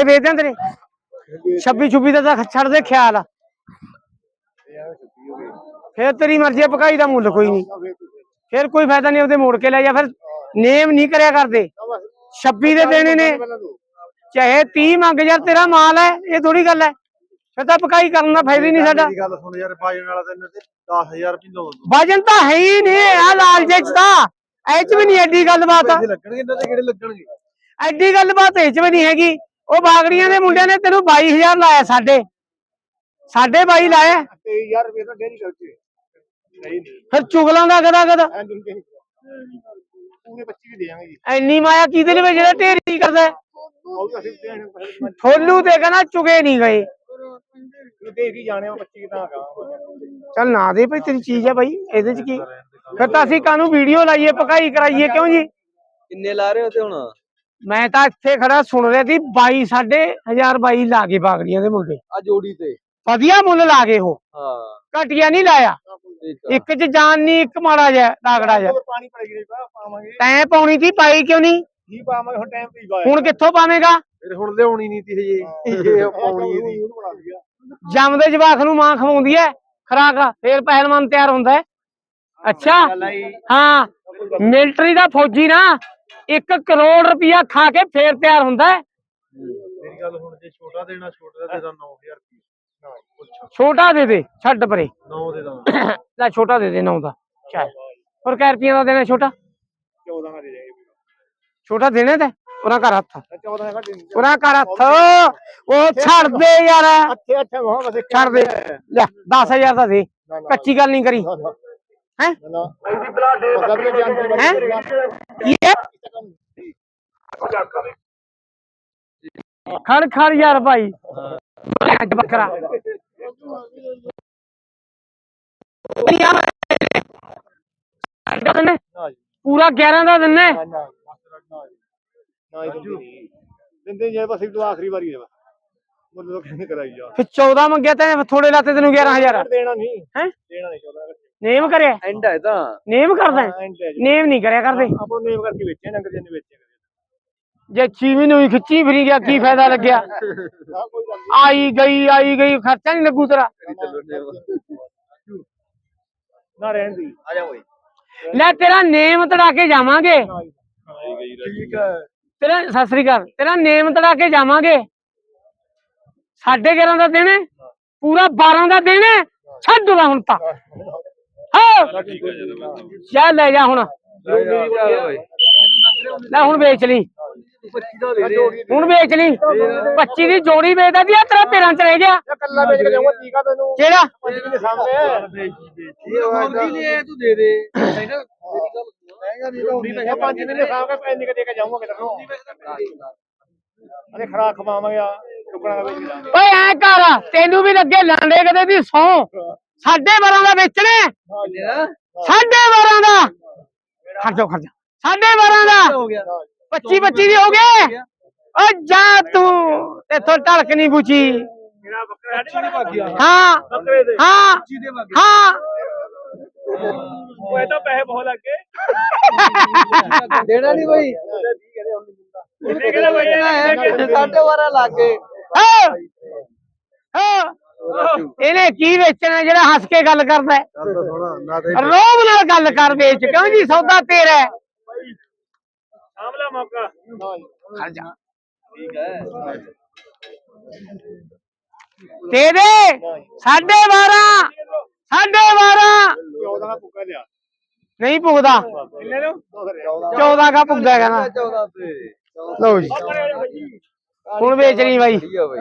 ਤੇ ਵੇਚ ਦਿਆਂ ਤੇਰੇ 26 26 ਦਾ ਤਾਂ ਛੱਡ ਦੇ ਖਿਆਲ। ਫਿਰ ਤੇਰੀ ਮਰਜ਼ੀ ਆ ਪਕਾਈ ਦਾ ਮੁੱਲ ਕੋਈ ਨਹੀਂ। ਫਿਰ ਕੋਈ ਫਾਇਦਾ ਨਹੀਂ ਉਹਦੇ ਮੋੜ ਕੇ ਲੈ ਜਾ ਫਿਰ ਨੇਮ ਨਹੀਂ ਕਰਿਆ ਕਰਦੇ। 26 ਦੇ ਦੇਣੇ ਨੇ। ਚਾਹੇ 30 ਮੰਗ ਯਾਰ ਤੇਰਾ ਮਾਲ ਹੈ ਇਹ ਥੋੜੀ ਗੱਲ ਹੈ। ਫਿਰ ਤਾਂ ਪਕਾਈ ਕਰਨ ਦਾ ਫਾਇਦਾ ਹੀ ਨਹੀਂ ਸਾਡਾ। ਗੱਲ ਸੁਣ ਯਾਰ ਬਾਜਣ ਵਾਲਾ ਤੈਨੂੰ ਤੇ 10000 ਰੁਪਏ ਦੋ ਵਜਨ ਤਾਂ ਹੈ ਹੀ ਨਹੀਂ ਆ ਲਾਲ ਜੇ ਚ ਤਾਂ ਇਹ ਚ ਵੀ ਨਹੀਂ ਐਡੀ ਗੱਲਬਾਤ। ਲੱਗਣਗੇ ਇਹਨਾਂ ਦੇ ਕਿਹੜੇ ਲੱਗਣਗੇ? ਐਡੀ ਗੱਲਬਾਤ ਇਹ ਚ ਵੀ ਨਹੀਂ ਹੈਗੀ। ਉਹ ਬਾਗੜੀਆਂ ਦੇ ਮੁੰਡਿਆਂ ਨੇ ਤੈਨੂੰ 22000 ਲਾਇਆ ਸਾਡੇ। ਸਾਡੇ 22 ਲਾਇਆ। 23000 ਰੁਪਏ ਤਾਂ ਡੇਰੀ ਕਰਕੇ ਨਹੀਂ ਨਹੀਂ। ਫਿਰ ਚੁਗਲਾਂ ਦਾ ਗਦਾ ਗਦਾ ਐਂ ਦੁੰਦੇ ਪੂਰੇ 25 ਵੀ ਦੇਵਾਂਗੇ ਜੀ। ਐਨੀ ਮਾਇਆ ਕਿਹਦੇ ਲਈ ਜਿਹੜਾ ਢੇਰੀ ਕਰਦਾ। ਠੋਲੂ ਤੇ ਕਹਿੰਦਾ ਚੁਗੇ ਨਹੀਂ ਗਏ। ਦੇਖ ਹੀ ਜਾਣੇ ਆ 25 ਤਾਂ ਹੈਗਾ। ਚੱਲ ਨਾ ਦੇ ਭਾਈ ਤੇਰੀ ਚੀਜ਼ ਹੈ ਭਾਈ ਇਹਦੇ ਚ ਕੀ? ਫਿਰ ਤਾਂ ਅਸੀਂ ਕਾਹਨੂੰ ਵੀਡੀਓ ਲਾਈਏ ਪਕਾਈ ਕਰਾਈਏ ਕਿਉਂ ਜੀ? ਕਿੰਨੇ ਲਾ ਰਹੇ ਹੋ ਤੇ ਹੁਣ? ਮੈਂ ਤਾਂ ਇੱਥੇ ਖੜਾ ਸੁਣ ਰਿਹਾ ਸੀ 22 ਸਾਢੇ ਹਜ਼ਾਰ ਬਾਈ ਲਾ ਕੇ ਬਾਗੜੀਆਂ ਦੇ ਮੁੰਡੇ। ਆ ਜੋੜੀ ਤੇ। ਵਧੀਆ ਮੁੱਲ ਲਾ ਗਏ ਉਹ। ਹਾਂ। ਘਟੀਆ ਨਹੀਂ ਲਾਇਆ। ਇੱਕ ਚ ਜਾਨ ਨਹੀਂ ਇੱਕ ਮਾੜਾ ਜਿਹਾ ਤਾਗੜਾ ਜਿਹਾ। ਪਾਣੀ ਪਾਵਾਂਗੇ। ਤੈਂ ਪਾਉਣੀ ਸੀ ਪਾਈ ਕਿਉਂ ਨਹੀਂ? ਕੀ ਪਾਵਾਂਗੇ ਹੁਣ ਟਾਈਮ ਤੇ ਹੀ ਪਾਇਆ। ਹੁਣ ਕਿੱਥੋਂ ਪਾਵੇਂਗਾ? ਫਿਰ ਹੁਣ ਲਿਆਉਣੀ ਨਹੀਂ ਤੀ ਹਜੇ। ਇਹ ਪਾਉਣੀ ਇਹਦੀ ਜੰਮਦੇ ਜਵਾਕ ਨੂੰ ਮਾਂ ਖਵਾਉਂਦੀ ਐ। ਖਰਾਕ ਫੇਰ ਪਹਿਲਵਾਨ ਤਿਆਰ ਹੁੰਦਾ ਹੈ ਅੱਛਾ? ਹਾਂ। ਮਿਲਟਰੀ ਦਾ ਫੌਜੀ ਨਾ। 1 ਕਰੋੜ ਰੁਪਇਆ ਖਾ ਕੇ ਫੇਰ ਤਿਆਰ ਹੁੰਦਾ ਹੈ। ਮੇਰੀ ਗੱਲ ਹੁਣ ਜੇ ਛੋਟਾ ਦੇਣਾ ਛੋਟਾ ਦਾ ਦੇ ਦਾਂ 9000 ਰੁਪਏ ਨਾ ਪੁੱਛ। ਛੋਟਾ ਦੇ ਦੇ ਛੱਡ ਪਰੇ। 9 ਦੇ ਦਾਂ। ਲੈ ਛੋਟਾ ਦੇ ਦੇ ਨੌ ਦਾ। ਚੱਲ। ਪਰ ਕੈ ਰੁਪਈਆਂ ਦਾ ਦੇਣਾ ਛੋਟਾ? 14 ਦਾ ਛੋਟਾ ਦੇਣਾ ਤੇ ਉਹਨਾਂ ਘਰ ਹੱਥ। 14 ਦਾ ਕੱਢ ਉਹਨਾਂ ਘਰ ਹੱਥ। ਉਹ ਛੱਡ ਦੇ ਯਾਰ। ਅੱਛੇ ਅੱਛੇ ਬਸ ਛੱਡ ਦੇ। ਲੈ 10000 ਦਾ। ਦੇ ਕੱਚੀ ਗੱਲ ਨਹੀਂ ਕਰੀ। ਯਾਰ ਭਾਈ। ਅੱਜ ਬੱਕਰਾ। ਨਾ ਜੀ ਪੂਰਾ 11 ਦਾ ਦਿੰਨੇ। ਦਿੰਦੇ ਜੇ। ਬਸ ਇਹ ਤੋਂ ਆਖਰੀ ਵਾਰੀ ਹੈ ਬਸ ਮੁੱਲ ਕਰਾਈ ਜਾ ਫਿਰ 14 ਮੰਗਿਆ ਤੈਂ ਥੋੜੇ ਲਾਤੇ ਤੈਨੂੰ 11000 ਦੇਣਾ ਨਹੀਂ। ਹੈ? ਦੇਣਾ ਨਹੀਂ 14 ਨੇਮ ਕਰਿਆ। ਐਂਡ ਹੈ ਤਾਂ। ਨੇਮ ਕਰਦਾ ਹੈ? ਐਂਡ ਹੈ ਨੇਮ ਨਹੀਂ ਕਰਿਆ ਕਰਦੇ। ਆਪਾਂ ਨੇਮ ਕਰਕੇ ਵੇਚੇ ਨੰਗ ਜਨ ਵੇਚੇ ਜੇ ਚੀਵੀ ਨੂੰ ਹੀ ਖਿੱਚੀ ਫਰੀ ਗਿਆ ਕੀ ਫਾਇਦਾ ਲੱਗਿਆ? ਹਾਂ ਕੋਈ ਗੱਲ ਆਈ ਗਈ ਆਈ ਗਈ ਖਰਚਾ ਨਹੀਂ ਲੱਗੂ ਤੇਰਾ। ਨਾ ਰਹਿਣ ਦੀ। ਆ ਜਾ ਓਏ ਲੈ ਤੇਰਾ ਨੇਮ ਤੜਾ ਕੇ ਜਾਵਾਂਗੇ। ਠੀਕ ਹੈ ਤੇਰਾ ਸਤਿ ਸ੍ਰੀ ਅਕਾਲ। ਤੇਰਾ ਨੇਮ ਤੜਾ ਕੇ ਜਾਵਾਂਗੇ। ਸਾਢੇ 11 ਦਾ ਦੇਣੇ ਪੂਰਾ 12 ਦਾ ਦੇਣੇ ਛੱਡ ਉਹਦਾ ਹੁਣ ਤਾਂ। ਹਾਂ। ਚੱਲ ਲੈ ਜਾ ਹੁਣ। ਲੈ ਹੁਣ ਵੇਚ ਲਈ। 25 ਦਾ ਦੇ ਦੇ ਹੁਣ ਵੇਚ ਲਈ। 25 ਦੀ ਜੋੜੀ ਵੇਚਦਾ ਦੀ ਆ ਤੇਰਾ 13 ਚ ਰਹਿ ਗਿਆ। ਕੱਲਾ ਵੇਚ ਕੇ ਜਾਊਂਗਾ ਠੀਕ ਆ ਤੈਨੂੰ। ਕਿਹੜਾ? ਪੰਜ ਸਾਹਮਣੇ। ਇਹ ਵੀ ਲੈ ਤੂੰ। ਦੇ ਦੇ ਮੇਰੀ ਗੱਲ ਪੰਜ ਕਿਲੇ ਸਾਹਮਣੇ ਪੈਸੇ ਨਿਕ ਦੇ ਕੇ ਜਾਊਂਗਾ। ਕਿਧਰ ਨੂੰ ਅਰੇ ਖਰਾ ਖਵਾਵਾਂਗੇ ਆ। ਟੁਕੜਾ ਦਾ ਵੇਚ ਕੇ ਜਾਵਾਂਗੇ। ਓਏ ਐ ਕਰ ਤੈਨੂੰ ਵੀ ਲੱਗੇ ਲਾਂਡੇ ਕਦੇ ਦੀ ਸੌ। ਸਾਢੇ 12 ਦਾ ਵੇਚਣੇ ਸਾਢੇ 12 ਦਾ। ਖਰਚੋ ਖਰਚਾ ਸਾਢੇ 12 ਦਾ। ਹੋ ਗਿਆ। 25 25 ਦੀ ਹੋ ਗਏ। ਓ ਜਾ ਤੂੰ। ਇੱਥੋਂ ਢਲਕ ਨਹੀਂ ਸਾਡੀ ਗਿਆ ਹਾਂ। ਹਾਂ। ਹਾਂ। ਉਹ ਤਾਂ ਪੈਸੇ ਬਹੁਤ ਲੱਗੇ ਦੇਣਾ ਨਹੀਂ ਬਈ ਇਹ ਕਹਿੰਦਾ ਬਈ। ਸਾਢੇ 12 ਲੱਗ ਹਾਂ। ਇਹਨੇ ਕੀ ਵੇਚਣਾ ਜਿਹੜਾ ਹੱਸ ਕੇ ਗੱਲ ਕਰਦਾ ਹੈ? ਰੋਬ ਨਾਲ ਗੱਲ ਕਰ ਵੇਚ ਕਿਉਂ ਜੀ ਸੌਦਾ ਤੇਰਾ ਹੈ? ਸਾਹਮਣਾ ਮੌਕਾ। ਖੜ ਜਾ। ਠੀਕ ਹੈ ਦੇ ਦੇ। ਸਾਢੇ 12 ਸਾਢੇ 12 14 ਦਾ ਪੁੱਕਾ ਲਿਆ ਨਹੀਂ ਪੁੱਗਦਾ ਕਿੰਨੇ ਨੂੰ? 14 ਕਾ ਪੁੱਗਦਾ ਕਹਿੰਦਾ। 14 ਤੇ। ਲਓ ਜੀ। ਹੁਣ ਵੇਚ ਲਈ ਬਾਈ। ਠੀਕ ਆ ਬਈ।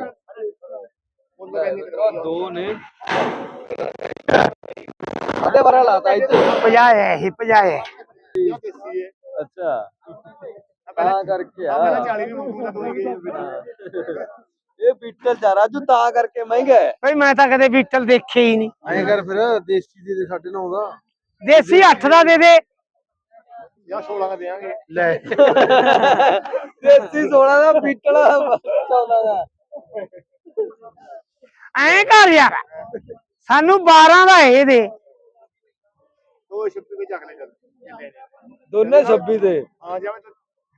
ਦੋ ਨੇ। ਸਾਢੇ 12 ਲਾਤਾ ਇੱਥੇ। ਭਜਾਇਆ ਇਹ ਭਜਾਇਆ। ਅੱਛਾ। ਤਾਂ ਕਰਕੇ ਆ ਪਹਿਲਾਂ 40 ਵੀ ਮੰਗੂਗਾ ਦੋ ਹੀ ਗਏ ਇਹ ਬੀਟਲ ਜਾ ਰਾਜੂ ਤਾਂ ਕਰਕੇ ਮਹਿੰਗਾ ਹੈ। ਬਈ ਮੈਂ ਤਾਂ ਕਦੇ ਬੀਟਲ ਦੇਖੇ ਹੀ ਨਹੀਂ। ਐਂ ਕਰ ਫਿਰ ਦੇਸੀ ਦੇ ਦੇ ਸਾਡੇ ਨਾਲ ਦਾ। ਦੇਸੀ 8 ਦਾ ਦੇ ਦੇ। ਜਾਂ 16 ਦਾ ਦੇਾਂਗੇ ਲੈ। ਦੇਸੀ 16 ਦਾ ਬੀਟਲ 14 ਦਾ। ਐਂ ਕਰ ਯਾਰ। ਸਾਨੂੰ 12 ਦਾ ਇਹ ਦੇ। ਦੋ ਛਿੱਪੀ ਵੀ ਚੱਕ ਲੈ ਚੱਲ। ਦੋਨੇ 26 ਦੇ। ਆ ਜਾਵੇਂ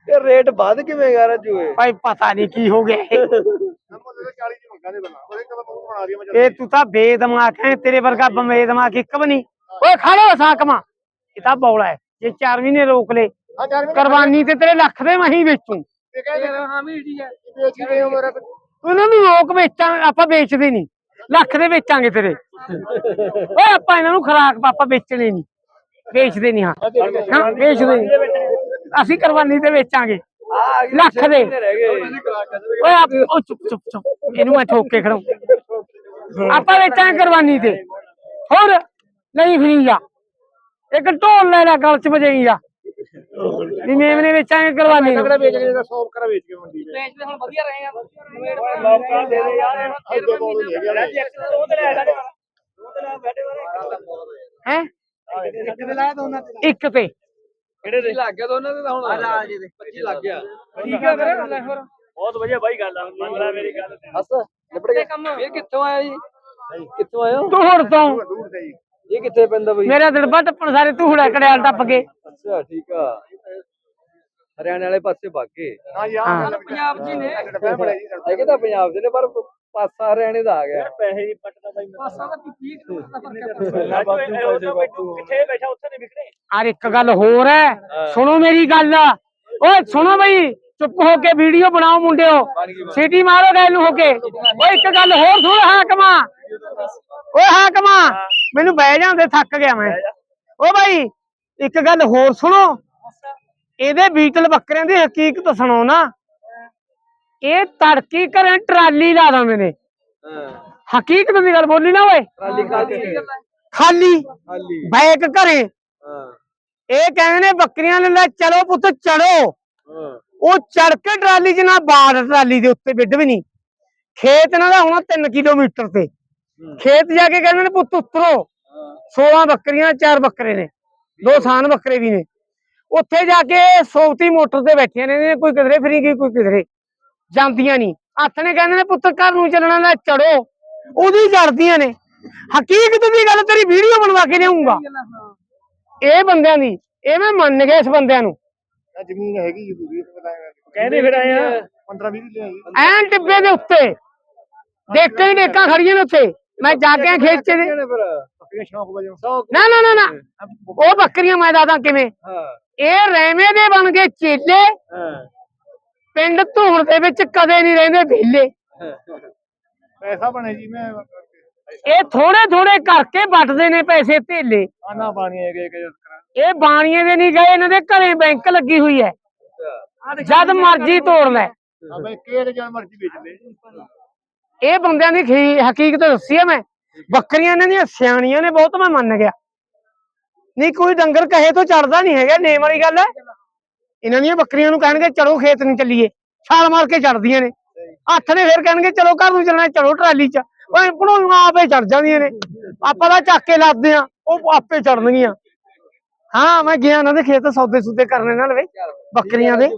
ਤਾਂ ਰੇਟ ਵੱਧ ਕਿਵੇਂ ਰਾਜੂ ਇਹ? ਭਾਈ ਪਤਾ ਨਹੀਂ ਕੀ ਹੋ ਗਿਆ। ਇਹ। ਨੰਬਰ ਦੇ 40 ਦੀ ਮੰਗਾ ਦੇ ਬਣਾ ਉਹਦੇ ਕਦਮ ਮੂੰਹ ਬਣਾ ਰਹੀ ਮੈਂ ਇਹ ਤੂੰ ਤਾਂ ਬੇਦਮਾਗ ਹੈ ਤੇਰੇ ਵਰਗਾ ਬੇਦਮਾਗ ਇੱਕ ਵੀ ਨਹੀਂ ਓਏ ਖੜੋ ਸਾਕਮਾ ਇਹ ਤਾਂ ਬੌਲਾ ਹੈ ਜੇ ਚਾਰ ਮਹੀਨੇ ਰੋਕ ਲੇ। ਹਾਂ ਕੁਰਬਾਨੀ ਤੇ ਤੇਰੇ ਲੱਖ ਦੇ ਮਹੀਂ ਵੇਚੂ। ਉਹਨਾਂ ਨੂੰ ਲੋਕ ਵੇਚਾਂ ਆਪਾਂ ਵੇਚਦੇ ਨਹੀਂ। ਲੱਖ ਦੇ ਵੇਚਾਂਗੇ ਤੇਰੇ। ਓਏ ਆਪਾਂ ਇਹਨਾਂ ਨੂੰ ਖਰਾਕ ਪਾਪਾ ਵੇਚਣੇ ਨਹੀਂ। ਵੇਚਦੇ ਨਹੀਂ ਹਾਂ। ਹਾਂ ਵੇਚਦੇ ਨਹੀਂ। ਅਸੀਂ ਕੁਰਬਾਨੀ ਤੇ ਵੇਚਾਂਗੇ। ਲੱਖ ਦੇ। ਓਏ ਆਪ ਉਹ ਚੁੱਪ ਚੁੱਪ ਚੁੱਪ। ਇਹਨੂੰ ਮੈਂ ਠੋਕ ਕੇ ਖੜਾਉ। ਆਪਾਂ ਵੇਚਾਂਗੇ ਕੁਰਬਾਨੀ ਤੇ। ਹੋਰ ਨਹੀਂ ਫਰੀ ਜਾ ਇੱਕ ਢੋਲ ਲੈ ਲੈ ਗਲ ਚ ਵਜਾਈ ਜਾ ਵੀ ਮੇਮਨੇ ਵੇਚਾਂਗੇ ਕੁਰਬਾਨੀ ਨੂੰ। ਤਗੜਾ ਵੇਚ ਕੇ ਦਾ 100 ਕਰਾ ਵੇਚ ਕੇ ਮੰਡੀ ਵਿੱਚ ਵੇਚਦੇ ਹੁਣ ਵਧੀਆ ਰਹੇਗਾ। ਲੋਕਾਂ ਦੇ ਦੇ ਯਾਰ ਫਿਰ ਬੋਲ ਦੇ ਗਿਆ ਉਹ ਤੇ ਲੈ ਲੈ ਉਹ ਤੇ ਲੈ ਬੈਠੇ ਹੈ? ਇੱਕ ਦੇ ਲਾਇਆ ਦੋਨਾਂ ਤੇ ਇੱਕ ਤੇ। ਕਿਹੜੇ ਦੇ? ਲੱਗ ਗਿਆ ਦੋਨਾਂ ਦੇ ਤਾਂ ਹੁਣ। ਰਾਜ ਦੇ। 25 ਲੱਗ ਗਿਆ ਠੀਕ ਆ ਕਰੇ ਲੈ ਹੋਰ ਬਹੁਤ ਵਧੀਆ ਬਾਈ ਗੱਲ ਆ। ਮੰਨ ਲੈ ਮੇਰੀ ਗੱਲ ਹੱਸ ਨਿਬੜ ਗਿਆ। ਕੰਮ ਇਹ ਕਿੱਥੋਂ ਆਇਆ ਜੀ? ਕਿੱਥੋਂ ਆਇਆ ਤੂੰ ਹੁਣ ਤੋਂ। ਦੂਰ ਤੇ। ਜੀ ਇਹ ਕਿੱਥੇ ਪੈਂਦਾ ਬਈ? ਮੇਰਾ ਦਿਲਬਾ ਟੱਪਣ ਸਾਰੇ ਤੂੰ ਹੁੜਾ ਕੜਿਆਲ ਟੱਪ ਕੇ। ਅੱਛਾ ਠੀਕ ਆ। ਹਰਿਆਣੇ ਵਾਲੇ ਪਾਸੇ ਬਾਗੇ ਹਾਂ ਹਾਂ। ਆਹ ਪੰਜਾਬ ਜੀ ਨੇ। ਡੱਬੇ ਬੜੇ ਜੀ ਹੈਗੇ ਤਾਂ ਪੰਜਾਬ ਦੇ ਨੇ ਪਰ ਪਾਸਾ ਹਰਿਆਣੇ ਦਾ ਆ ਗਿਆ। ਪੈਸੇ ਦੀ ਪੱਟ ਦਾ ਬਾਈ ਪਾਸਾ ਦਾ 30 ਕਿਲੋ ਦਾ ਕਿੱਥੇ ਬੈਠਾ ਉੱਥੇ ਨਹੀਂ ਵਿਕਣੇ। ਔਰ ਇੱਕ ਗੱਲ ਹੋਰ ਹੈ। ਸੁਣੋ ਮੇਰੀ ਗੱਲ। ਓਏ ਸੁਣੋ ਬਈ। ਚੁੱਪ ਹੋ ਕੇ ਵੀਡੀਓ ਬਣਾਓ ਮੁੰਡਿਓ। ਸੀਟੀ ਮਾਰੋ ਗਏ ਨੂੰ ਹੋ ਕੇ। ਓਏ ਇੱਕ ਗੱਲ ਹੋਰ ਸੁਣ ਹਾਕਮਾ। ਓਏ ਹਾਕਮਾ। ਮੈਨੂੰ ਬਹਿ ਜਾਂਦੇ ਥੱਕ ਗਿਆ ਮੈਂ। ਓ ਬਾਈ ਇੱਕ ਗੱਲ ਹੋਰ ਸੁਣੋ। ਇਹਦੇ ਬੀਟਲ ਬੱਕਰਿਆਂ ਦੀ ਹਕੀਕਤ ਸੁਣੋ ਨਾ। ਇਹ ਤੜਕੀ ਘਰੇ ਟਰਾਲੀ ਲਾ ਦਿੰਦੇ ਨੇ ਹਕੀਕਤ ਦੀ ਗੱਲ ਬੋਲੀ ਨਾ ਓਏ। ਖਾਲੀ। ਬੈਕ ਘਰੇ। ਇਹ ਕਹਿੰਦੇ ਨੇ ਬੱਕਰੀਆਂ ਲੈ ਲੈ ਚਲੋ ਪੁੱਤ ਚੜੋ। ਉਹ ਚੜ ਕੇ ਟਰਾਲੀ 'ਚ ਨਾ ਬਾੜ ਟਰਾਲੀ ਦੇ ਉੱਤੇ ਬਿੱਡ ਵੀ ਨਹੀਂ ਖੇਤ ਇਹਨਾਂ ਦਾ ਹੋਣਾ 3 ਕਿਲੋਮੀਟਰ ਤੇ। ਖੇਤ ਜਾ ਕੇ ਕਹਿੰਦੇ ਨੇ ਪੁੱਤ ਉਤਰੋ। 16 ਬੱਕਰੀਆਂ ਚਾਰ ਬੱਕਰੇ ਨੇ। ਦੋ ਸਾਨ ਬੱਕਰੇ ਵੀ ਨੇ। ਉੱਥੇ ਜਾ ਕੇ ਸੋਫਤੀ ਮੋਟਰ ਤੇ ਬੈਠੀਆਂ ਨੇ ਕੋਈ ਕਿਧਰੇ ਫਰੀ ਗਈ ਕੋਈ ਕਿਧਰੇ। ਜਾਂਦੀਆਂ ਨਹੀਂ ਹੱਥ ਨੇ ਕਹਿੰਦੇ ਨੇ ਪੁੱਤ ਘਰ ਨੂੰ ਚੱਲਣਾ ਨਾ ਚੜੋ। ਉਹਦੀ ਚੜਦੀਆਂ ਨੇ। ਹਕੀਕਤ ਦੀ ਗੱਲ ਤੇਰੀ ਵੀਡੀਓ ਬਣਵਾ ਕੇ ਲਿਆਉਂਗਾ ਇਹ ਬੰਦਿਆਂ ਦੀ ਇਹ ਮੈਂ ਮੰਨ ਗਿਆ ਇਸ ਬੰਦਿਆਂ ਨੂੰ। ਜ਼ਮੀਨ ਹੈਗੀ ਜੀ ਪੂਰੀ ਕਹਿੰਦੇ ਫਿਰ ਆਏ ਆ। 15 20 ਦੀ ਲਿਆਈ। ਐਨ ਟਿੱਬੇ ਦੇ ਉੱਤੇ। ਦੇਖਾਂ ਹੀ ਦੇਖਾਂ ਖੜੀਆਂ ਨੇ ਉੱਥੇ। ਮੈਂ ਜਾ ਕੇ ਖੇਤ ਚ ਦੇ- ਨੇ ਫਿਰ ਬੱਕਰੀਆਂ ਸ਼ੌਂਕ ਵਜੋਂ ਸ਼ੌਕ ਨਾ ਨਾ ਨਾ ਨਾ। ਉਹ ਬੱਕਰੀਆਂ ਮੈਂ ਦੱਸਦਾ ਕਿਵੇਂ? ਹਾਂ। ਇਹ ਰੈਵੇਂ ਦੇ ਬਣ ਗਏ ਚੇਲੇ। ਹਾਂ। ਪਿੰਡ ਧੂਣ ਦੇ ਵਿੱਚ ਕਦੇ ਨਹੀਂ ਰਹਿੰਦੇ ਵਿਹਲੇ। ਪੈਸਾ ਬਣੇ ਜੀ ਮੈਂ। ਇਹ ਥੋੜੇ ਥੋੜੇ ਕਰਕੇ ਵੱਟਦੇ ਨੇ ਪੈਸੇ ਧੇਲੇ। ਆਨਾ ਪਾਣੀ ਹੈਗੇ ਕਿ ਇਹ ਬਾਣੀਏ ਦੇ ਨਹੀਂ ਗਏ ਇਹਨਾਂ ਦੇ ਘਰੇ ਬੈਂਕ ਲੱਗੀ ਹੋਈ ਹੈ। ਜਦ ਮਰਜ਼ੀ ਤੋੜ ਲੈ। ਹਾਂ ਬਈ ਕਿਹੜੇ ਜਨ ਮਰਜ਼ੀ ਵੇਚ ਲੈ। ਇਹ ਬੰਦਿਆਂ ਦੀ ਖੀ- ਹਕੀਕਤ ਦੱਸੀ ਹੈ ਮੈਂ। ਬੱਕਰੀਆਂ ਇਹਨਾਂ ਦੀਆਂ, ਸਿਆਣੀਆਂ ਨੇ ਬਹੁਤ ਮੈਂ ਮੰਨ ਗਿਆ। ਨਹੀਂ, ਕੋਈ ਡੰਗਰ ਕਹੇ ਤੋਂ ਚੜਦਾ ਨਹੀਂ ਹੈਗਾ, ਨੇਮ ਵਾਲੀ ਗੱਲ ਹੈ। ਇਹਨਾਂ ਦੀਆਂ ਬੱਕਰੀਆਂ ਨੂੰ ਕਹਿਣਗੇ, ਚਲੋ ਖੇਤ ਨੂੰ ਚੱਲੀਏ। ਛਾਲ ਮਾਰ ਕੇ ਚੜਦੀਆਂ ਨੇ। ਹੱਥ ਨੇ ਫੇਰ ਕਹਿਣਗੇ, ਚਲੋ ਘਰ ਨੂੰ ਚੱਲਣਾ, ਚਲੋ ਟਰਾਲੀ 'ਚ। ਓਏ ਬਣਾਉਣਾ ਆਪੇ ਚੜ ਜਾਂਦੀਆਂ ਨੇ। ਆਪਾਂ ਤਾਂ ਚੱਕ ਕੇ ਲਾਦੇ ਆ ਉਹ ਆਪੇ ਚੜਨਗੀਆਂ ਹਾਂ, ਮੈਂ ਗਿਆ ਇਹਨਾਂ ਦੇ ਖੇਤ ਸੌਦੇ ਸੁਦੇ ਕਰਨੇ ਨਾਲ ਵੇ, ਬੱਕਰੀਆਂ ਦੇ।